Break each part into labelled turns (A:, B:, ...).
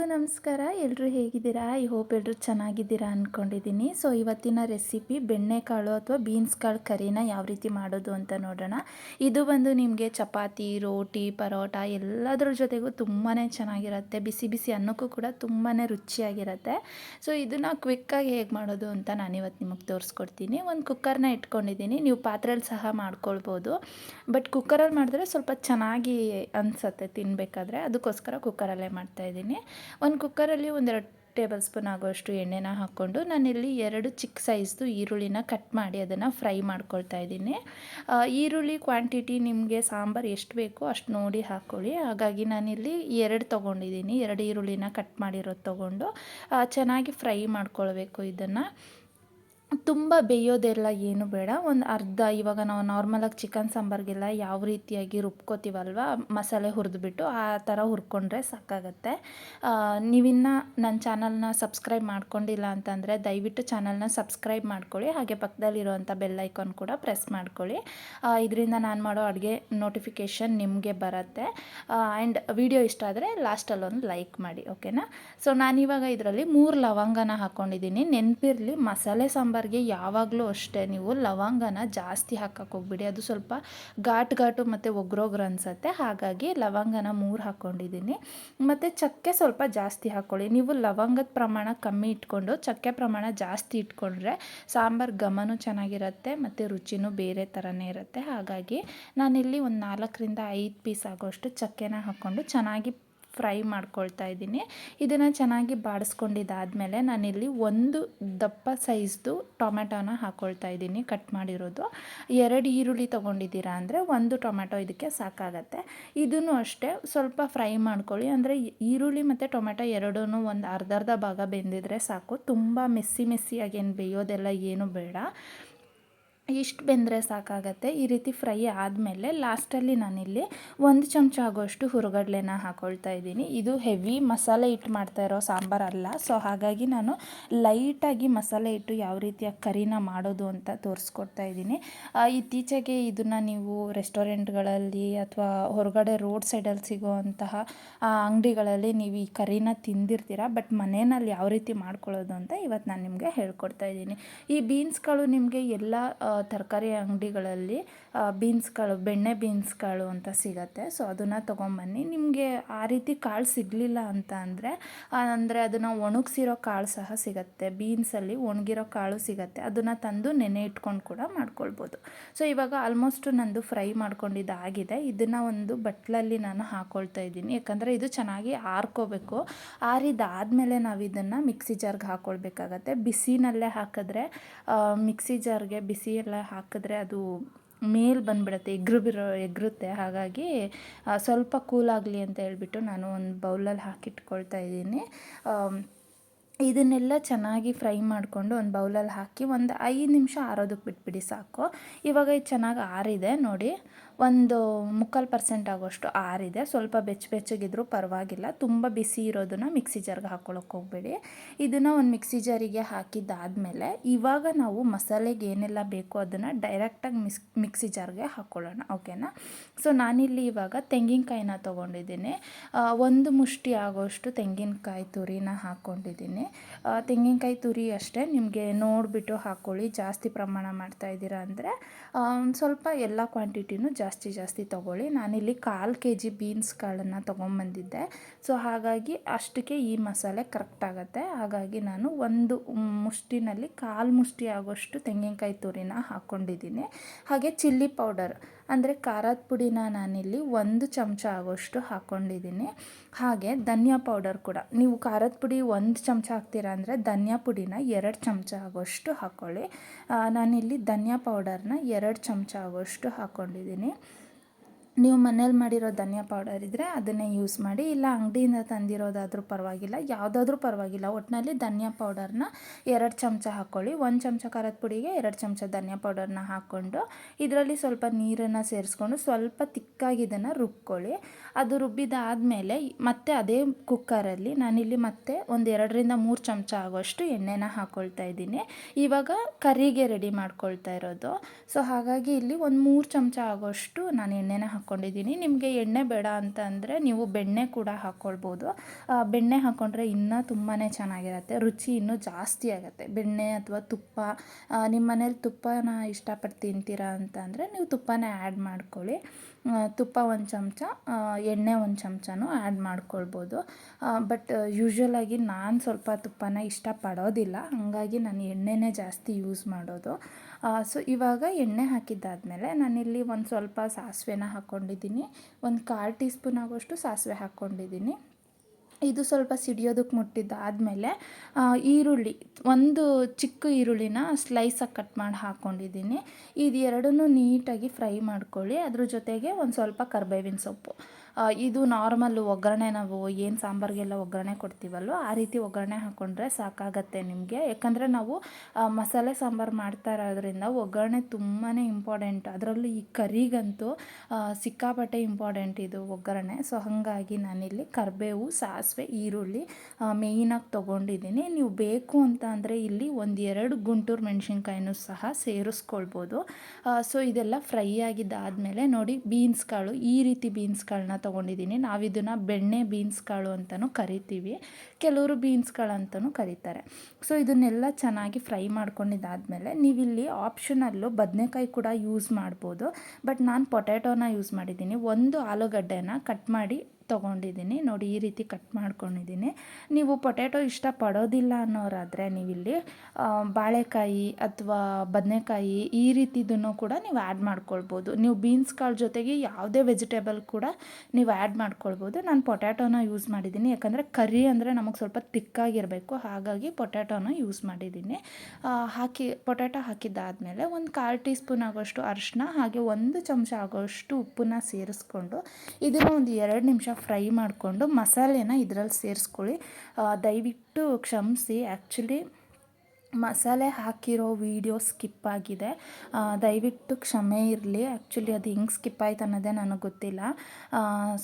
A: ಎಲ್ರಿಗೂ ನಮಸ್ಕಾರ. ಎಲ್ಲರೂ ಹೇಗಿದ್ದೀರಾ? ಐ ಹೋಪ್ ಎಲ್ಲರೂ ಚೆನ್ನಾಗಿದ್ದೀರಾ ಅಂದ್ಕೊಂಡಿದ್ದೀನಿ ಸೊ, ಇವತ್ತಿನ ರೆಸಿಪಿ ಬೆಣ್ಣೆಕಾಳು ಅಥವಾ ಬೀನ್ಸ್ ಕಾಳು ಕರಿನ ಯಾವ ರೀತಿ ಮಾಡೋದು ಅಂತ ನೋಡೋಣ. ಇದು ಬಂದು ನಿಮಗೆ ಚಪಾತಿ, ರೋಟಿ, ಪರೋಟ ಎಲ್ಲದರ ಜೊತೆಗೂ ತುಂಬಾ ಚೆನ್ನಾಗಿರುತ್ತೆ. ಬಿಸಿ ಬಿಸಿ ಅನ್ನಕ್ಕೂ ಕೂಡ ತುಂಬಾ ರುಚಿಯಾಗಿರುತ್ತೆ. ಸೊ, ಇದನ್ನು ಕ್ವಿಕ್ಕಾಗಿ ಹೇಗೆ ಮಾಡೋದು ಅಂತ ನಾನು ಇವತ್ತು ನಿಮಗೆ ತೋರಿಸ್ಕೊಡ್ತೀನಿ. ಒಂದು ಕುಕ್ಕರ್ನ ಇಟ್ಕೊಂಡಿದ್ದೀನಿ. ನೀವು ಪಾತ್ರೆಯಲ್ಲಿ ಸಹ ಮಾಡ್ಕೊಳ್ಬೋದು. ಬಟ್ ಕುಕ್ಕರಲ್ಲಿ ಮಾಡಿದ್ರೆ ಸ್ವಲ್ಪ ಚೆನ್ನಾಗಿ ಅನಿಸುತ್ತೆ ತಿನ್ನಬೇಕಾದ್ರೆ ಅದಕ್ಕೋಸ್ಕರ ಕುಕ್ಕರಲ್ಲೇ ಮಾಡ್ತಾಯಿದ್ದೀನಿ ಒಂದು ಕುಕ್ಕರಲ್ಲಿ ಒಂದೆರಡು ಟೇಬಲ್ ಸ್ಪೂನ್ ಆಗೋಷ್ಟು ಎಣ್ಣೆನ ಹಾಕ್ಕೊಂಡು ನಾನಿಲ್ಲಿ ಎರಡು ಚಿಕ್ಕ ಸೈಜ್ದು ಈರುಳ್ಳಿನ ಕಟ್ ಮಾಡಿ ಅದನ್ನು ಫ್ರೈ ಮಾಡ್ಕೊಳ್ತಾ ಇದ್ದೀನಿ. ಈರುಳ್ಳಿ ಕ್ವಾಂಟಿಟಿ ನಿಮಗೆ ಸಾಂಬಾರು ಎಷ್ಟು ಬೇಕೋ ಅಷ್ಟು ನೋಡಿ ಹಾಕ್ಕೊಳ್ಳಿ ಹಾಗಾಗಿ ನಾನಿಲ್ಲಿ ಎರಡು ತೊಗೊಂಡಿದ್ದೀನಿ. ಎರಡು ಈರುಳ್ಳಿನ ಕಟ್ ಮಾಡಿರೋದು ತೊಗೊಂಡು ಚೆನ್ನಾಗಿ ಫ್ರೈ ಮಾಡ್ಕೊಳ್ಬೇಕು ಇದನ್ನು. ತುಂಬ ಬೇಯೋದೆಲ್ಲ ಏನು ಬೇಡ. ಒಂದು ಅರ್ಧ ಇವಾಗ ನಾವು ನಾರ್ಮಲಾಗಿ ಚಿಕನ್ ಸಾಂಬಾರ್ಗೆಲ್ಲ ಯಾವ ರೀತಿಯಾಗಿ ರುಬ್ಕೋತೀವಲ್ವ, ಮಸಾಲೆ ಹುರಿದ್ಬಿಟ್ಟು ಆ ಥರ ಹುರ್ಕೊಂಡ್ರೆ ಸಾಕಾಗತ್ತೆ. ನೀವಿನ್ನು ನನ್ನ ಚಾನಲ್ನ ಸಬ್ಸ್ಕ್ರೈಬ್ ಮಾಡ್ಕೊಂಡಿಲ್ಲ ಅಂತಂದರೆ ದಯವಿಟ್ಟು ಚಾನಲ್ನ ಸಬ್ಸ್ಕ್ರೈಬ್ ಮಾಡ್ಕೊಳ್ಳಿ. ಹಾಗೆ ಪಕ್ಕದಲ್ಲಿರುವಂಥ ಬೆಲ್ ಐಕಾನ್ ಕೂಡ ಪ್ರೆಸ್ ಮಾಡ್ಕೊಳ್ಳಿ. ಇದರಿಂದ ನಾನು ಮಾಡೋ ಅಡುಗೆ ನೋಟಿಫಿಕೇಷನ್ ನಿಮಗೆ ಬರುತ್ತೆ. ಆ್ಯಂಡ್ ವಿಡಿಯೋ ಇಷ್ಟ ಆದರೆ ಲಾಸ್ಟಲ್ಲೊಂದು ಲೈಕ್ ಮಾಡಿ ಓಕೆನಾ ಸೊ ನಾನಿವಾಗ ಇದರಲ್ಲಿ ಮೂರು ಲವಂಗನ ಹಾಕ್ಕೊಂಡಿದ್ದೀನಿ ನೆನಪಿರಲಿ ಮಸಾಲೆ ಸಾಂಬಾರು ಸಾಂಬಾರಿಗೆ ಯಾವಾಗಲೂ ಅಷ್ಟೇ. ನೀವು ಲವಂಗನ ಜಾಸ್ತಿ ಹಾಕಕ್ಕೆ ಹೋಗ್ಬಿಡಿ. ಅದು ಸ್ವಲ್ಪ ಘಾಟ್ ಘಾಟು ಮತ್ತು ಒಗ್ರೋಗ್ರ ಅನಿಸುತ್ತೆ. ಹಾಗಾಗಿ ಲವಂಗನ ಮೂರು ಹಾಕ್ಕೊಂಡಿದ್ದೀನಿ ಮತ್ತು ಚಕ್ಕೆ ಸ್ವಲ್ಪ ಜಾಸ್ತಿ ಹಾಕ್ಕೊಳ್ಳಿ ನೀವು ಲವಂಗದ ಪ್ರಮಾಣ ಕಮ್ಮಿ ಇಟ್ಕೊಂಡು, ಚಕ್ಕೆ ಪ್ರಮಾಣ ಜಾಸ್ತಿ ಇಟ್ಕೊಂಡ್ರೆ ಸಾಂಬಾರು ಘಮನೂ ಚೆನ್ನಾಗಿರುತ್ತೆ, ಮತ್ತು ರುಚಿನೂ ಬೇರೆ ಥರನೇ ಇರುತ್ತೆ. ಹಾಗಾಗಿ ನಾನಿಲ್ಲಿ ಒಂದು ನಾಲ್ಕರಿಂದ ಐದು ಪೀಸ್ ಆಗೋಷ್ಟು ಚಕ್ಕೆನ ಹಾಕ್ಕೊಂಡು ಚೆನ್ನಾಗಿ ಫ್ರೈ ಮಾಡ್ಕೊಳ್ತಾ ಇದ್ದೀನಿ. ಇದನ್ನು ಚೆನ್ನಾಗಿ ಬಾಡಿಸ್ಕೊಂಡಿದ್ದಾದಮೇಲೆ ನಾನಿಲ್ಲಿ ಒಂದು ದಪ್ಪ ಸೈಜ್ದು ಟೊಮೆಟೋನ ಹಾಕ್ಕೊಳ್ತಾ ಇದ್ದೀನಿ ಕಟ್ ಮಾಡಿರೋದು. ಎರಡು ಈರುಳ್ಳಿ ತೊಗೊಂಡಿದ್ದೀರಾ ಅಂದರೆ ಒಂದು ಟೊಮೆಟೊ ಇದಕ್ಕೆ ಸಾಕಾಗತ್ತೆ. ಇದನ್ನು ಅಷ್ಟೇ ಸ್ವಲ್ಪ ಫ್ರೈ ಮಾಡ್ಕೊಳ್ಳಿ. ಅಂದರೆ ಈರುಳ್ಳಿ ಮತ್ತು ಟೊಮೆಟೊ ಎರಡೂ ಒಂದು ಅರ್ಧ ಅರ್ಧ ಭಾಗ ಬೆಂದಿದ್ರೆ ಸಾಕು. ತುಂಬ ಮೆಸ್ಸಿ ಮೆಸ್ಸಿಯಾಗಿ ಏನು ಬೇಯೋದೆಲ್ಲ ಏನು ಬೇಡ. ಇಷ್ಟು ಬೆಂದರೆ ಸಾಕಾಗತ್ತೆ. ಈ ರೀತಿ ಫ್ರೈ ಆದಮೇಲೆ ಲಾಸ್ಟಲ್ಲಿ ನಾನಿಲ್ಲಿ ಒಂದು ಚಮಚ ಆಗೋಷ್ಟು ಹುರುಗಡ್ಲೆನ ಹಾಕ್ಕೊಳ್ತಾ ಇದ್ದೀನಿ. ಇದು ಹೆವಿ ಮಸಾಲೆ ಇಟ್ಟು ಮಾಡ್ತಾ ಇರೋ ಸಾಂಬಾರಲ್ಲ ಸೊ ಹಾಗಾಗಿ ನಾನು ಲೈಟಾಗಿ ಮಸಾಲೆ ಇಟ್ಟು ಯಾವ ರೀತಿಯ ಕರಿನ ಮಾಡೋದು ಅಂತ ತೋರಿಸ್ಕೊಡ್ತಾ ಇದ್ದೀನಿ. ಇತ್ತೀಚೆಗೆ ಇದನ್ನು ನೀವು ರೆಸ್ಟೋರೆಂಟ್ಗಳಲ್ಲಿ ಅಥವಾ ಹೊರಗಡೆ ರೋಡ್ ಸೈಡಲ್ಲಿ ಸಿಗೋವಂತಹ ಅಂಗಡಿಗಳಲ್ಲಿ ನೀವು ಈ ಕರಿನ ತಿಂದಿರ್ತೀರ, ಬಟ್ ಮನೆಯಲ್ಲಿ ಯಾವ ರೀತಿ ಮಾಡ್ಕೊಳ್ಳೋದು ಅಂತ ಇವತ್ತು ನಾನು ನಿಮಗೆ ಹೇಳ್ಕೊಡ್ತಾ ಇದ್ದೀನಿ. ಈ ಬೀನ್ಸ್ಗಳು ನಿಮಗೆ ಎಲ್ಲ ತರಕಾರಿ ಅಂಗಡಿಗಳಲ್ಲಿ ಬೀನ್ಸ್ಗಳು ಬೆಣ್ಣೆ ಬೀನ್ಸ್ಗಳು ಅಂತ ಸಿಗತ್ತೆ. ಸೊ ಅದನ್ನು ತೊಗೊಂಬನ್ನಿ. ನಿಮಗೆ ಆ ರೀತಿ ಕಾಳು ಸಿಗಲಿಲ್ಲ ಅಂತ ಅಂದರೆ ಅಂದರೆ ಅದನ್ನು ಒಣಗಿಸಿರೋ ಕಾಳು ಸಹ ಸಿಗತ್ತೆ. ಬೀನ್ಸಲ್ಲಿ ಒಣಗಿರೋ ಕಾಳು ಸಿಗತ್ತೆ. ಅದನ್ನು ತಂದು ನೆನೆ ಇಟ್ಕೊಂಡು ಕೂಡ ಮಾಡ್ಕೊಳ್ಬೋದು. ಸೊ ಇವಾಗ ಆಲ್ಮೋಸ್ಟ್ ನಂದು ಫ್ರೈ ಮಾಡ್ಕೊಂಡಿದ್ದು ಆಗಿದೆ. ಇದನ್ನು ಒಂದು ಬಟ್ಲಲ್ಲಿ ನಾನು ಹಾಕ್ಕೊಳ್ತಾ ಇದ್ದೀನಿ. ಯಾಕಂದರೆ ಇದು ಚೆನ್ನಾಗಿ ಆರ್ಕೋಬೇಕು. ಆರಿದಾದಮೇಲೆ ನಾವು ಇದನ್ನು ಮಿಕ್ಸಿ ಜಾರ್ಗೆ ಹಾಕ್ಕೊಳ್ಬೇಕಾಗತ್ತೆ ಬಿಸಿನಲ್ಲೇ ಹಾಕಿದ್ರೆ ಮಿಕ್ಸಿ ಜಾರ್ಗೆ ಬಿಸಿ ಎಲ್ಲ ಹಾಕಿದ್ರೆ ಅದು ಮೇಲೆ ಬಂದುಬಿಡುತ್ತೆ, ಎಗ್ರು ಬಿರೋ, ಎಗ್ರುತ್ತೆ. ಹಾಗಾಗಿ ಸ್ವಲ್ಪ ಕೂಲಾಗಲಿ ಅಂತ ಹೇಳ್ಬಿಟ್ಟು ನಾನು ಒಂದು ಬೌಲಲ್ಲಿ ಹಾಕಿಟ್ಕೊಳ್ತಾ ಇದ್ದೀನಿ. ಇದನ್ನೆಲ್ಲ ಚೆನ್ನಾಗಿ ಫ್ರೈ ಮಾಡಿಕೊಂಡು ಒಂದು ಬೌಲಲ್ಲಿ ಹಾಕಿ ಒಂದು ಐದು ನಿಮಿಷ ಆರೋದಕ್ಕೆ ಬಿಟ್ಬಿಡಿ ಸಾಕು. ಇವಾಗ ಇದು ಚೆನ್ನಾಗಿ ಆರಿದೆ, ನೋಡಿ. ಒಂದು ಮುಕ್ಕಾಲು ಪರ್ಸೆಂಟ್ ಆಗೋಷ್ಟು ಆರಿದೆ. ಸ್ವಲ್ಪ ಬೆಚ್ಚ ಬೆಚ್ಚಗಿದ್ರೂ ಪರವಾಗಿಲ್ಲ. ತುಂಬ ಬಿಸಿ ಇರೋದನ್ನು ಮಿಕ್ಸಿ ಜಾರ್ಗೆ ಹಾಕ್ಕೊಳಕ್ಕೆ ಹೋಗಬೇಡಿ. ಇದನ್ನು ಒಂದು ಮಿಕ್ಸಿ ಜಾರಿಗೆ ಹಾಕಿದ್ದಾದಮೇಲೆ ಇವಾಗ ನಾವು ಮಸಾಲೆಗೆ ಏನೆಲ್ಲ ಬೇಕೋ ಅದನ್ನು ಡೈರೆಕ್ಟಾಗಿ ಮಿಸ್ ಮಿಕ್ಸಿ ಜಾರ್ಗೆ ಹಾಕ್ಕೊಳ್ಳೋಣ ಓಕೆನಾ? ಸೊ, ನಾನಿಲ್ಲಿ ಇವಾಗ ತೆಂಗಿನಕಾಯಿನ ತೊಗೊಂಡಿದ್ದೀನಿ. ಒಂದು ಮುಷ್ಟಿ ಆಗೋಷ್ಟು ತೆಂಗಿನಕಾಯಿ ತುರಿನ ಹಾಕ್ಕೊಂಡಿದ್ದೀನಿ ತೆಂಗಿನಕಾಯಿ ತುರಿ ಅಷ್ಟೇ, ನಿಮಗೆ ನೋಡಿಬಿಟ್ಟು ಹಾಕ್ಕೊಳ್ಳಿ ಜಾಸ್ತಿ ಪ್ರಮಾಣ ಮಾಡ್ತಾ ಇದ್ದೀರಾ ಅಂದರೆ ಸ್ವಲ್ಪ ಎಲ್ಲ ಕ್ವಾಂಟಿಟಿನೂ ಜಾಸ್ತಿ ಜಾಸ್ತಿ ತೊಗೊಳ್ಳಿ. ನಾನಿಲ್ಲಿ ಕಾಲು ಕೆ ಜಿ ಬೀನ್ಸ್ ಕಾಳನ್ನು ತೊಗೊಂಬಂದಿದ್ದೆ. ಸೊ ಹಾಗಾಗಿ ಅಷ್ಟಕ್ಕೆ ಈ ಮಸಾಲೆ ಕರೆಕ್ಟ್ ಆಗುತ್ತೆ. ಹಾಗಾಗಿ ನಾನು ಒಂದು ಮುಷ್ಟಿನಲ್ಲಿ ಕಾಲು ಮುಷ್ಟಿ ಆಗೋಷ್ಟು ತೆಂಗಿನಕಾಯಿ ತುರಿನ ಹಾಕ್ಕೊಂಡಿದ್ದೀನಿ. ಹಾಗೆ ಚಿಲ್ಲಿ ಪೌಡರ್ ಅಂದರೆ ಖಾರದ ಪುಡಿನ ನಾನಿಲ್ಲಿ ಒಂದು ಚಮಚ ಆಗೋಷ್ಟು ಹಾಕ್ಕೊಂಡಿದ್ದೀನಿ. ಹಾಗೆ ಧನಿಯಾ ಪೌಡರ್ ಕೂಡ. ನೀವು ಖಾರದ ಪುಡಿ ಒಂದು ಚಮಚ ಹಾಕ್ತೀರಾ ಅಂದರೆ ಧನಿಯಾ ಪುಡಿನ ಎರಡು ಚಮಚ ಆಗೋಷ್ಟು ಹಾಕ್ಕೊಳ್ಳಿ ನಾನಿಲ್ಲಿ ಧನಿಯಾ ಪೌಡರ್ನ ಎರಡು ಚಮಚ ಆಗೋಷ್ಟು ಹಾಕ್ಕೊಂಡಿದ್ದೀನಿ ನೀವು ಮನೇಲಿ ಮಾಡಿರೋ ಧನಿಯಾ ಪೌಡರ್ ಇದ್ದರೆ ಅದನ್ನೇ ಯೂಸ್ ಮಾಡಿ, ಇಲ್ಲ ಅಂಗಡಿಯಿಂದ ತಂದಿರೋದಾದರೂ ಪರವಾಗಿಲ್ಲ, ಯಾವುದಾದ್ರೂ ಪರವಾಗಿಲ್ಲ. ಒಟ್ಟಿನಲ್ಲಿ ಧನಿಯಾ ಪೌಡರ್ನ ಎರಡು ಚಮಚ ಹಾಕ್ಕೊಳ್ಳಿ ಒಂದು ಚಮಚ ಖಾರದ ಪುಡಿಗೆ ಎರಡು ಚಮಚ ಧನಿಯಾ ಪೌಡರ್ನ ಹಾಕ್ಕೊಂಡು ಇದರಲ್ಲಿ ಸ್ವಲ್ಪ ನೀರನ್ನು ಸೇರಿಸ್ಕೊಂಡು ಸ್ವಲ್ಪ ತಿಕ್ಕಾಗಿ ಇದನ್ನು ರುಬ್ಕೊಳ್ಳಿ. ಅದು ರುಬ್ಬಿದಾದಮೇಲೆ ಮತ್ತೆ ಅದೇ ಕುಕ್ಕರಲ್ಲಿ ನಾನಿಲ್ಲಿ ಮತ್ತೆ ಒಂದು ಎರಡರಿಂದ ಮೂರು ಚಮಚ ಆಗೋಷ್ಟು ಎಣ್ಣೆನ ಹಾಕ್ಕೊಳ್ತಾ ಇದ್ದೀನಿ. ಇವಾಗ ಕರಿಗೆ ರೆಡಿ ಮಾಡ್ಕೊಳ್ತಾ ಇರೋದು. ಸೊ ಹಾಗಾಗಿ ಇಲ್ಲಿ ಒಂದು ಮೂರು ಚಮಚ ಆಗೋಷ್ಟು ನಾನು ಎಣ್ಣೆನ ಹಾಕ್ಕೊಂಡಿದ್ದೀನಿ ನಿಮಗೆ ಎಣ್ಣೆ ಬೇಡ ಅಂತ ಅಂದರೆ ನೀವು ಬೆಣ್ಣೆ ಕೂಡ ಹಾಕ್ಕೊಳ್ಬೋದು ಬೆಣ್ಣೆ ಹಾಕ್ಕೊಂಡ್ರೆ ಇನ್ನೂ ತುಂಬಾ ಚೆನ್ನಾಗಿರುತ್ತೆ. ರುಚಿ ಇನ್ನೂ ಜಾಸ್ತಿ ಆಗುತ್ತೆ. ಬೆಣ್ಣೆ ಅಥವಾ ತುಪ್ಪ ನಿಮ್ಮ ಮನೇಲಿ ತುಪ್ಪನ ಇಷ್ಟಪಟ್ಟು ತಿಂತೀರಾ ಅಂತ ಅಂದರೆ ನೀವು ತುಪ್ಪನ ಆ್ಯಡ್ ಮಾಡ್ಕೊಳ್ಳಿ. ತುಪ್ಪ ಒಂದು ಚಮಚ ಎಣ್ಣೆ ಒಂದು ಚಮಚನೂ ಆ್ಯಡ್ ಮಾಡ್ಕೊಳ್ಬೋದು. ಬಟ್ ಯೂಶ್ವಲಾಗಿ ನಾನು ಸ್ವಲ್ಪ ತುಪ್ಪನ ಇಷ್ಟಪಡೋದಿಲ್ಲ. ಹಾಗಾಗಿ ನಾನು ಎಣ್ಣೆನೇ ಜಾಸ್ತಿ ಯೂಸ್ ಮಾಡೋದು. ಸೊ ಇವಾಗ ಎಣ್ಣೆ ಹಾಕಿದ್ದಾದಮೇಲೆ ನಾನಿಲ್ಲಿ ಒಂದು ಸ್ವಲ್ಪ ಸಾಸಿವೆನ ಹಾಕ್ಕೊಂಡಿದ್ದೀನಿ ಒಂದು ಕಾಲು ಟೀ ಸ್ಪೂನ್ ಆಗೋಷ್ಟು ಸಾಸಿವೆ ಹಾಕ್ಕೊಂಡಿದ್ದೀನಿ ಇದು ಸ್ವಲ್ಪ ಸಿಡಿಯೋದಕ್ಕೆ ಮುಟ್ಟಿದ್ದಾದಮೇಲೆ ಈರುಳ್ಳಿ, ಒಂದು ಚಿಕ್ಕ ಈರುಳ್ಳಿನ ಸ್ಲೈಸಾಗಿ ಕಟ್ ಮಾಡಿ ಹಾಕ್ಕೊಂಡಿದ್ದೀನಿ ಇದು ಎರಡನ್ನೂ ನೀಟಾಗಿ ಫ್ರೈ ಮಾಡ್ಕೊಳ್ಳಿ. ಅದ್ರ ಜೊತೆಗೆ ಒಂದು ಸ್ವಲ್ಪ ಕರ್ಬೇವಿನ ಸೊಪ್ಪು. ಇದು ನಾರ್ಮಲ್ ಒಗ್ಗರಣೆ ನಾವು ಏನು ಸಾಂಬಾರಿಗೆಲ್ಲ ಒಗ್ಗರಣೆ ಕೊಡ್ತೀವಲ್ವ, ಆ ರೀತಿ ಒಗ್ಗರಣೆ ಹಾಕ್ಕೊಂಡ್ರೆ ಸಾಕಾಗತ್ತೆ ನಿಮಗೆ. ಯಾಕಂದರೆ ನಾವು ಮಸಾಲೆ ಸಾಂಬಾರು ಮಾಡ್ತಾ ಇರೋದ್ರಿಂದ ಒಗ್ಗರಣೆ ತುಂಬಾ ಇಂಪಾರ್ಟೆಂಟ್ ಅದರಲ್ಲೂ ಈ ಕರಿಗಂತೂ ಸಿಕ್ಕಾಪಟ್ಟೆ ಇಂಪಾರ್ಟೆಂಟ್ ಇದು ಒಗ್ಗರಣೆ. ಸೊ ಹಾಗಾಗಿ ನಾನಿಲ್ಲಿ ಕರಿಬೇವು ಸಾಸಿವೆ, ಈರುಳ್ಳಿ ಮೇಯ್ನಾಗಿ ತೊಗೊಂಡಿದ್ದೀನಿ. ನೀವು ಬೇಕು ಅಂತ ಅಂದರೆ ಇಲ್ಲಿ ಒಂದು ಎರಡು ಗುಂಟೂರು ಮೆಣಸಿನ್ಕಾಯಿನೂ ಸಹ ಸೇರಿಸ್ಕೊಳ್ಬೋದು. ಸೊ ಇದೆಲ್ಲ ಫ್ರೈ ಆಗಿದ್ದಾದಮೇಲೆ ನೋಡಿ ಬೀನ್ಸ್ ಕಾಳು ಈ ರೀತಿ ಬೀನ್ಸ್ಗಳನ್ನ ತೊಗೊಂಡಿದ್ದೀನಿ. ನಾವು ಇದನ್ನು ಬೆಣ್ಣೆ ಬೀನ್ಸ್ ಕಾಳು ಅಂತಲೂ ಕರಿತೀವಿ, ಕೆಲವರು ಬೀನ್ಸ್ಗಳು ಅಂತಲೂ ಕರೀತಾರೆ. ಸೊ ಇದನ್ನೆಲ್ಲ ಚೆನ್ನಾಗಿ ಫ್ರೈ ಮಾಡ್ಕೊಂಡಿದ್ದಾದಮೇಲೆ ನೀವಿಲ್ಲಿ ಆಪ್ಷನಲ್ಲೂ ಬದನೆಕಾಯಿ ಕೂಡ ಯೂಸ್ ಮಾಡ್ಬೋದು. ಬಟ್ ನಾನು ಪೊಟ್ಯಾಟೋನ ಯೂಸ್ ಮಾಡಿದ್ದೀನಿ. ಒಂದು ಆಲೂಗಡ್ಡೆನ ಕಟ್ ಮಾಡಿ ತೊಗೊಂಡಿದ್ದೀನಿ. ನೋಡಿ, ಈ ರೀತಿ ಕಟ್ ಮಾಡ್ಕೊಂಡಿದ್ದೀನಿ. ನೀವು ಪೊಟ್ಯಾಟೊ ಇಷ್ಟಪಡೋದಿಲ್ಲ ಅನ್ನೋರಾದರೆ ನೀವಿಲ್ಲಿ ಬಾಳೆಕಾಯಿ ಅಥವಾ ಬದನೆಕಾಯಿ ಈ ರೀತಿದನ್ನು ಕೂಡ ನೀವು ಆ್ಯಡ್ ಮಾಡ್ಕೊಳ್ಬೋದು. ನೀವು ಬೀನ್ಸ್ ಕಾಳು ಜೊತೆಗೆ ಯಾವುದೇ ವೆಜಿಟೇಬಲ್ ಕೂಡ ನೀವು ಆ್ಯಡ್ ಮಾಡ್ಕೊಳ್ಬೋದು. ನಾನು ಪೊಟ್ಯಾಟೋನ ಯೂಸ್ ಮಾಡಿದ್ದೀನಿ. ಯಾಕಂದರೆ ಕರಿ ಅಂದರೆ ನಮಗೆ ಸ್ವಲ್ಪ ತಿಕ್ಕಾಗಿರಬೇಕು. ಹಾಗಾಗಿ ಪೊಟ್ಯಾಟೋನ ಯೂಸ್ ಮಾಡಿದ್ದೀನಿ. ಹಾಕಿ, ಪೊಟ್ಯಾಟೊ ಹಾಕಿದ್ದಾದಮೇಲೆ ಒಂದು ಕಾಲು ಟೀ ಸ್ಪೂನ್ ಆಗೋಷ್ಟು ಅರಿಶಿನ ಹಾಗೆ ಒಂದು ಚಮಚ ಆಗೋಷ್ಟು ಉಪ್ಪನ್ನ ಸೇರಿಸ್ಕೊಂಡು ಇದನ್ನು ಒಂದು ಎರಡು ನಿಮಿಷ ಫ್ರೈ ಮಾಡಿಕೊಂಡು ಮಸಾಲೆನ ಇದರಲ್ಲಿ ಸೇರಿಸ್ಕೊಳ್ಳಿ. ದಯವಿಟ್ಟು ಕ್ಷಮಿಸಿ. ಆ್ಯಕ್ಚುಲಿ ಮಸಾಲೆ ಹಾಕಿರೋ ವಿಡಿಯೋ ಸ್ಕಿಪ್ ಆಗಿದೆ. ದಯವಿಟ್ಟು ಕ್ಷಮೆ ಇರಲಿ. ಆ್ಯಕ್ಚುಲಿ ಅದು ಹೆಂಗೆ ಸ್ಕಿಪ್ ಆಯ್ತು ಅನ್ನೋದೇ ನನಗೆ ಗೊತ್ತಿಲ್ಲ.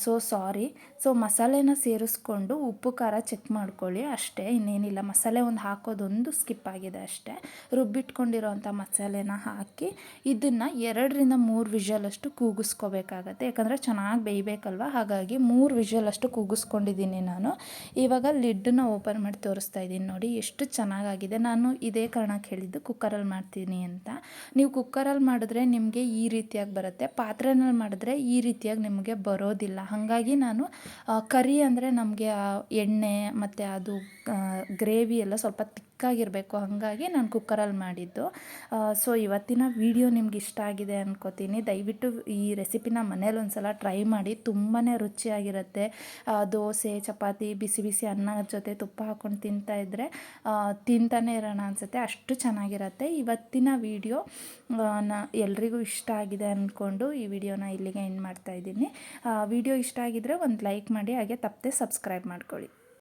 A: ಸೊ ಸಾರಿ ಸೊ ಮಸಾಲೆನ ಸೇರಿಸ್ಕೊಂಡು ಉಪ್ಪು, ಖಾರ ಚೆಕ್ ಮಾಡ್ಕೊಳ್ಳಿ. ಅಷ್ಟೇ, ಇನ್ನೇನಿಲ್ಲ. ಮಸಾಲೆ ಒಂದು ಹಾಕೋದೊಂದು ಸ್ಕಿಪ್ ಆಗಿದೆ ಅಷ್ಟೇ. ರುಬ್ಬಿಟ್ಕೊಂಡಿರೋಂಥ ಮಸಾಲೆನ ಹಾಕಿ ಇದನ್ನು ಎರಡರಿಂದ ಮೂರು ವಿಷಲಷ್ಟು ಕೂಗಿಸ್ಕೋಬೇಕಾಗತ್ತೆ. ಯಾಕಂದರೆ ಚೆನ್ನಾಗಿ ಬೇಯಬೇಕಲ್ವ? ಹಾಗಾಗಿ ಮೂರು ವಿಷಲಷ್ಟು ಕೂಗಿಸ್ಕೊಂಡಿದ್ದೀನಿ ನಾನು. ಇವಾಗ ಲಿಡ್ಡನ್ನ ಓಪನ್ ಮಾಡಿ ತೋರಿಸ್ತಾ ಇದ್ದೀನಿ ನೋಡಿ, ಎಷ್ಟು ಚೆನ್ನಾಗಾಗಿದೆ. ನಾನು ಇದೇ ಕಾರಣಕ್ಕೆ ಹೇಳಿದ್ದು ಕುಕ್ಕರಲ್ಲಿ ಮಾಡ್ತೀನಿ ಅಂತ. ನೀವು ಕುಕ್ಕರಲ್ಲಿ ಮಾಡಿದ್ರೆ ನಿಮಗೆ ಈ ರೀತಿಯಾಗಿ ಬರುತ್ತೆ. ಪಾತ್ರೆನಲ್ಲಿ ಮಾಡಿದ್ರೆ ಈ ರೀತಿಯಾಗಿ ನಿಮಗೆ ಬರೋದಿಲ್ಲ. ಹಾಗಾಗಿ ನಾನು ಕರಿ ಅಂದರೆ ನಮಗೆ ಎಣ್ಣೆ ಮತ್ತು ಅದು ಗ್ರೇವಿ ಎಲ್ಲ ಸ್ವಲ್ಪ ತಿಕ್ಕಾಗಿರಬೇಕು ಹಾಗಾಗಿ ನಾನು ಕುಕ್ಕರಲ್ಲಿ ಮಾಡಿದ್ದು. ಸೊ ಇವತ್ತಿನ ವಿಡಿಯೋ ನಿಮ್ಗೆ ಇಷ್ಟ ಆಗಿದೆ ಅನ್ಕೋತೀನಿ. ದಯವಿಟ್ಟು ಈ ರೆಸಿಪಿನ ಮನೇಲಿ ಒಂದ್ಸಲ ಟ್ರೈ ಮಾಡಿ ತುಂಬಾ ರುಚಿಯಾಗಿರುತ್ತೆ. ದೋಸೆ, ಚಪಾತಿ, ಬಿಸಿ ಬಿಸಿ ಅನ್ನ ಜೊತೆ ತುಪ್ಪ ಹಾಕ್ಕೊಂಡು ತಿಂತಾ ಇದ್ದರೆ ತಿಂತಾನೆ ಇರೋಣ ಅನಿಸುತ್ತೆ. ಅಷ್ಟು ಚೆನ್ನಾಗಿರುತ್ತೆ. ಇವತ್ತಿನ ವಿಡಿಯೋ ನ ಎಲ್ರಿಗೂ ಇಷ್ಟ ಆಗಿದೆ ಅಂದ್ಕೊಂಡು ಈ ವಿಡಿಯೋನ ಇಲ್ಲಿಗೆ ಎಂಡ್ ಮಾಡ್ತಾ ಇದ್ದೀನಿ. ವಿಡಿಯೋ ಇಷ್ಟ ಆಗಿದ್ರೆ ಒಂದು ಲೈಕ್ ಮಾಡಿ, ಹಾಗೆ ತಪ್ಪದೆ ಸಬ್ಸ್ಕ್ರೈಬ್ ಮಾಡ್ಕೊಳ್ಳಿ.